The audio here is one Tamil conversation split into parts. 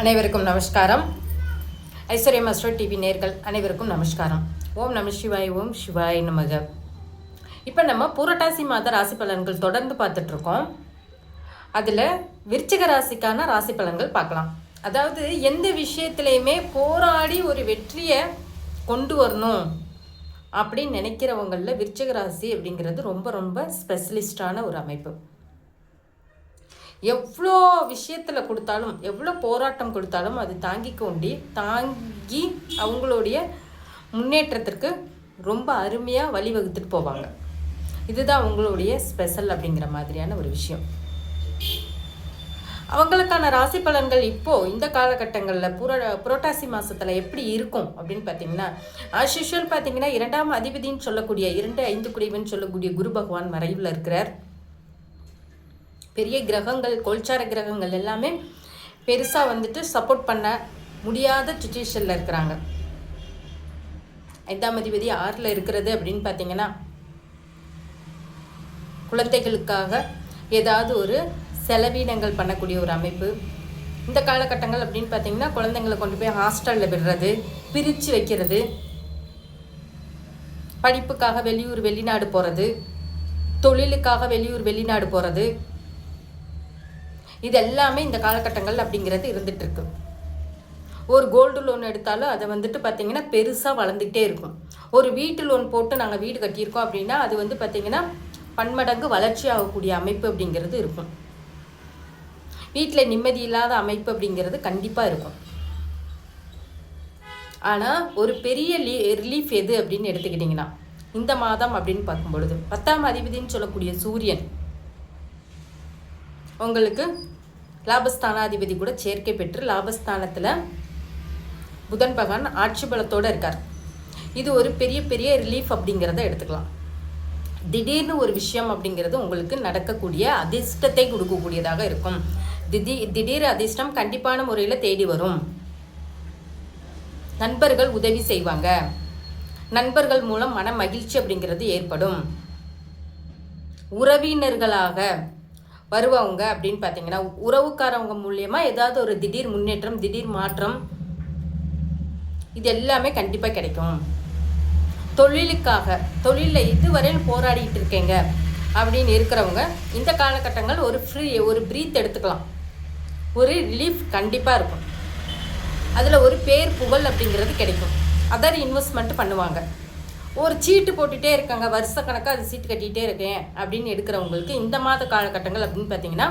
அனைவருக்கும் நமஸ்காரம். ஐஸ்வர்யா மாஸ்டர் டிவி நேர்கள் அனைவருக்கும் நமஸ்காரம். ஓம் நம சிவாய் ஓம் சிவாய் நமக. இப்போ நம்ம புரட்டாசி மாத ராசி பலன்கள் தொடர்ந்து பார்த்துட்ருக்கோம் அதில் விருச்சிக ராசிக்கான ராசி பலன்கள் பார்க்கலாம். அதாவது எந்த விஷயத்துலையுமே போராடி ஒரு வெற்றியை கொண்டு வரணும் அப்படின்னு நினைக்கிறவங்களில் விருச்சிக ராசி அப்படிங்கிறது ரொம்ப ரொம்ப ஸ்பெஷலிஸ்டான ஒரு அமைப்பு. எவ்வளோ விஷயத்தில் கொடுத்தாலும் எவ்வளோ போராட்டம் கொடுத்தாலும் அது தாங்கி கொண்டு தாங்கி அவங்களுடைய முன்னேற்றத்திற்கு ரொம்ப அருமையாக வழிவகுத்துட்டு போவாங்க. இதுதான் அவங்களுடைய ஸ்பெஷல் அப்படிங்கிற மாதிரியான ஒரு விஷயம். அவங்களுக்கான ராசி பலன்கள் இப்போது இந்த காலகட்டங்களில் புர புரோட்டாசி மாதத்தில் எப்படி இருக்கும் அப்படின்னு பார்த்தீங்கன்னா ஆஸ் யூஷுவல் பார்த்தீங்கன்னா இரண்டாம் அதிபதின்னு சொல்லக்கூடிய இரண்டு ஐந்து குடிவன் சொல்லக்கூடிய குரு பகவான் மறைவில் இருக்கிறார். பெரிய கிரகங்கள் கோல்சார கிரகங்கள் எல்லாமே பெருசாக வந்துட்டு சப்போர்ட் பண்ண முடியாத சுச்சுவேஷனில் இருக்கிறாங்க. ஐந்தாம் அதிபதி ஆறில் இருக்கிறது அப்படின்னு பார்த்தீங்கன்னா குழந்தைகளுக்காக ஏதாவது ஒரு செலவீனங்கள் பண்ணக்கூடிய ஒரு அமைப்பு. இந்த காலகட்டங்கள் அப்படின்னு பார்த்தீங்கன்னா குழந்தைங்களை கொண்டு போய் ஹாஸ்டலில் விடுறது பிரித்து வைக்கிறது படிப்புக்காக வெளியூர் வெளிநாடு போகிறது தொழிலுக்காக வெளியூர் வெளிநாடு போகிறது இது எல்லாமே இந்த காலகட்டங்கள் அப்படிங்கிறது இருந்துட்டு இருக்கு ஒரு கோல்டு லோன் எடுத்தாலும் அதை வந்துட்டு பார்த்தீங்கன்னா பெருசாக வளர்ந்துக்கிட்டே இருக்கும். ஒரு வீட்டு லோன் போட்டு நாங்கள் வீடு கட்டியிருக்கோம் அப்படின்னா அது வந்து பார்த்தீங்கன்னா பன்மடங்கு வளர்ச்சி ஆகக்கூடிய அமைப்பு அப்படிங்கிறது இருக்கும். வீட்டில் நிம்மதி இல்லாத அமைப்பு அப்படிங்கிறது கண்டிப்பாக இருக்கும். ஆனால் ஒரு பெரிய லீ ரிலீஃப் எது அப்படின்னு எடுத்துக்கிட்டிங்கன்னா இந்த மாதம் அப்படின்னு பார்க்கும்பொழுது பத்தாம் அதிபதின்னு சொல்லக்கூடிய சூரியன். உங்களுக்கு லாபஸ்தானாதிபதி கூட சேர்க்கை பெற்று லாபஸ்தானத்தில் புதன் பகவான் ஆட்சி பலத்தோடு இருக்கார். இது ஒரு பெரிய பெரிய ரிலீஃப் அப்படிங்கிறத எடுத்துக்கலாம். திடீர்னு ஒரு விஷயம் அப்படிங்கிறது உங்களுக்கு நடக்கக்கூடிய அதிர்ஷ்டத்தை கொடுக்கக்கூடியதாக இருக்கும். திடீர் திடீர் அதிர்ஷ்டம் கண்டிப்பான முறையில் தேடி வரும். நண்பர்கள் உதவி செய்வாங்க. நண்பர்கள் மூலம் மன மகிழ்ச்சி அப்படிங்கிறது ஏற்படும். உறவினர்களாக வருவவங்க அப்படின்னு பார்த்தீங்கன்னா உறவுக்காரவங்க மூலயமா ஏதாவது ஒரு திடீர் முன்னேற்றம் திடீர் மாற்றம் இது எல்லாமே கண்டிப்பாக கிடைக்கும். தொழிலுக்காக தொழிலில் இதுவரையில் போராடிட்டு இருக்கேங்க அப்படின்னு இருக்கிறவங்க இந்த காலகட்டங்கள் ஒரு ஃப்ரீ ஒரு ப்ரீத் எடுத்துக்கலாம். ஒரு ரிலீஃப் கண்டிப்பாக இருக்கும். அதில் ஒரு பேர் புகழ் அப்படிங்கிறது கிடைக்கும். அதர் இன்வெஸ்ட்மெண்ட் பண்ணுவாங்க. ஒரு சீட்டு போட்டுகிட்டே இருக்காங்க. வருஷக்கணக்காக அது சீட்டு கட்டிகிட்டே இருக்கேன் அப்படின்னு எடுக்கிறவங்களுக்கு இந்த மாத காலகட்டங்கள் அப்படின்னு பார்த்தீங்கன்னா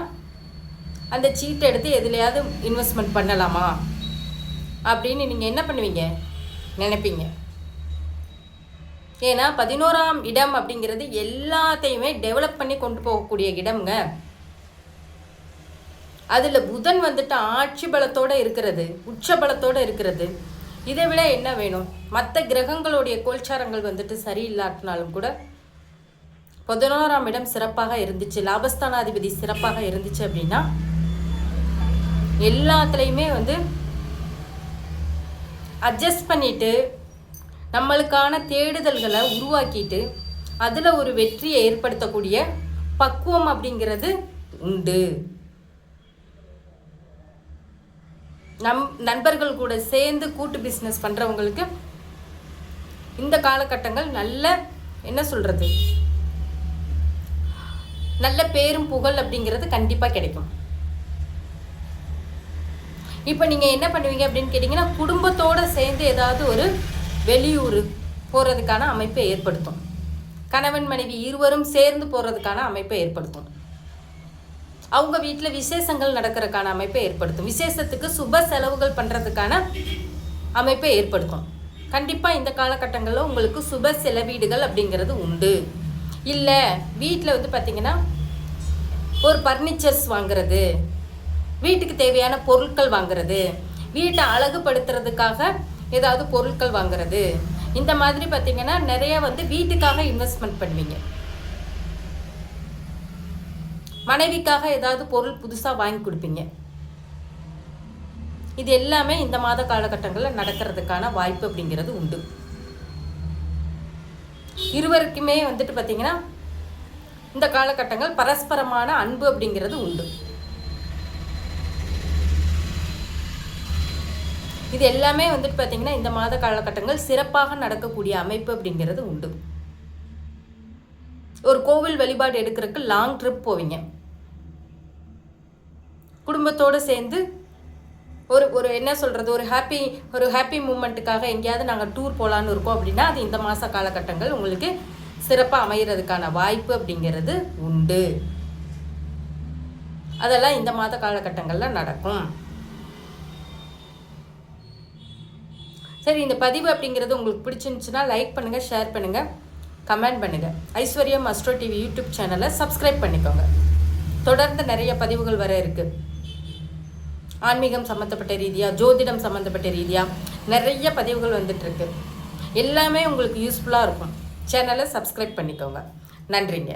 அந்த சீட்டை எடுத்து எதுலையாவது இன்வெஸ்ட்மெண்ட் பண்ணலாமா அப்படின்னு நீங்கள் என்ன பண்ணுவீங்க? நினைப்பீங்க. ஏன்னா பதினோராம் இடம் அப்படிங்கிறது எல்லாத்தையுமே டெவலப் பண்ணி கொண்டு போகக்கூடிய இடம்ங்க. அதில் புதன் வந்துட்டு ஆட்சி பலத்தோடு இருக்கிறது உச்ச பலத்தோடு இருக்கிறது. இதை விட என்ன வேணும்? மற்ற கிரகங்களுடைய கோல்சாரங்கள் வந்துட்டு சரியில்லாட்டினாலும் கூட பதினோராம் இடம் சிறப்பாக இருந்துச்சு. லாபஸ்தானாதிபதி சிறப்பாக இருந்துச்சு அப்படின்னா எல்லாத்துலேயுமே வந்து அட்ஜஸ்ட் பண்ணிட்டு நம்மளுக்கான தேடுதல்களை உருவாக்கிட்டு அதில் ஒரு வெற்றியை ஏற்படுத்தக்கூடிய பக்குவம் அப்படிங்கிறது உண்டு. நம் நண்பர்கள் கூட சேர்ந்து கூட்டு பிஸ்னஸ் பண்ணுறவங்களுக்கு இந்த காலகட்டங்கள் நல்ல என்ன சொல்கிறது நல்ல பேரும் புகழ் அப்படிங்கிறது கண்டிப்பாக கிடைக்கும். இப்போ நீங்கள் என்ன பண்ணுவீங்க அப்படின்னு கேட்டிங்கன்னா குடும்பத்தோடு சேர்ந்து ஏதாவது ஒரு வெளியூர் போகிறதுக்கான அமைப்பை ஏற்படுத்தும். கணவன் மனைவி இருவரும் சேர்ந்து போகிறதுக்கான அமைப்பை ஏற்படுத்தும். அவங்க வீட்டில் விசேஷங்கள் நடக்கிறதுக்கான அமைப்பை ஏற்படுத்தும். விசேஷத்துக்கு சுப செலவுகள் பண்ணுறதுக்கான அமைப்பை ஏற்படுத்தும். கண்டிப்பாக இந்த காலகட்டங்களில் உங்களுக்கு சுப செலவீடுகள் அப்படிங்கிறது உண்டு. இல்லை வீட்டில் வந்து பார்த்திங்கன்னா ஒரு பர்னிச்சர்ஸ் வாங்குறது வீட்டுக்கு தேவையான பொருட்கள் வாங்குறது வீட்டை அழகுபடுத்துறதுக்காக ஏதாவது பொருட்கள் வாங்குறது இந்த மாதிரி பார்த்திங்கன்னா நிறைய வந்து வீட்டுக்காக இன்வெஸ்ட்மெண்ட் பண்ணுவீங்க. மனைவிக்காக ஏதாவது பொருள் புதுசாக வாங்கி கொடுப்பீங்க. இது எல்லாமே இந்த மாத காலகட்டங்களில் நடக்கிறதுக்கான வாய்ப்பு அப்படிங்கிறது உண்டு. இருவருக்குமே வந்துட்டு பார்த்தீங்கன்னா இந்த காலகட்டங்கள் பரஸ்பரமான அன்பு அப்படிங்கிறது உண்டு. இது எல்லாமே வந்துட்டு பார்த்தீங்கன்னா இந்த மாத காலகட்டங்கள் சிறப்பாக நடக்கக்கூடிய அமைப்பு அப்படிங்கிறது உண்டு. ஒரு கோவில் வழிபாடு எடுக்கிறதுக்கு லாங் ட்ரிப் போவீங்க. குடும்பத்தோடு சேர்ந்து ஒரு ஒரு என்ன சொல்கிறது ஒரு ஹாப்பி ஒரு ஹாப்பி மூமெண்ட்டுக்காக எங்கேயாவது நாங்கள் டூர் போகலான்னு இருக்கோம் அப்படின்னா அது இந்த மாத காலகட்டங்கள் உங்களுக்கு சிறப்பாக அமைகிறதுக்கான வாய்ப்பு அப்படிங்கிறது உண்டு. அதெல்லாம் இந்த மாத காலகட்டங்களில் நடக்கும். சரி இந்த பதிவு அப்படிங்கிறது உங்களுக்கு பிடிச்சிருந்துச்சுன்னா லைக் பண்ணுங்கள் ஷேர் பண்ணுங்கள் கமெண்ட் பண்ணுங்கள் ஐஸ்வர்யம் அஸ்ட்ரோ டிவி யூடியூப் சேனலை சப்ஸ்கிரைப் பண்ணிக்கோங்க. தொடர்ந்து நிறைய பதிவுகள் வர இருக்குது ஆன்மீகம் சம்மந்தப்பட்ட ரீதியாக ஜோதிடம் சம்மந்தப்பட்ட ரீதியாக நிறைய பதிவுகள் வந்துட்டுருக்கு. எல்லாமே உங்களுக்கு யூஸ்ஃபுல்லாக இருக்கும். சேனலை சப்ஸ்கிரைப் பண்ணிக்கோங்க. நன்றிங்க.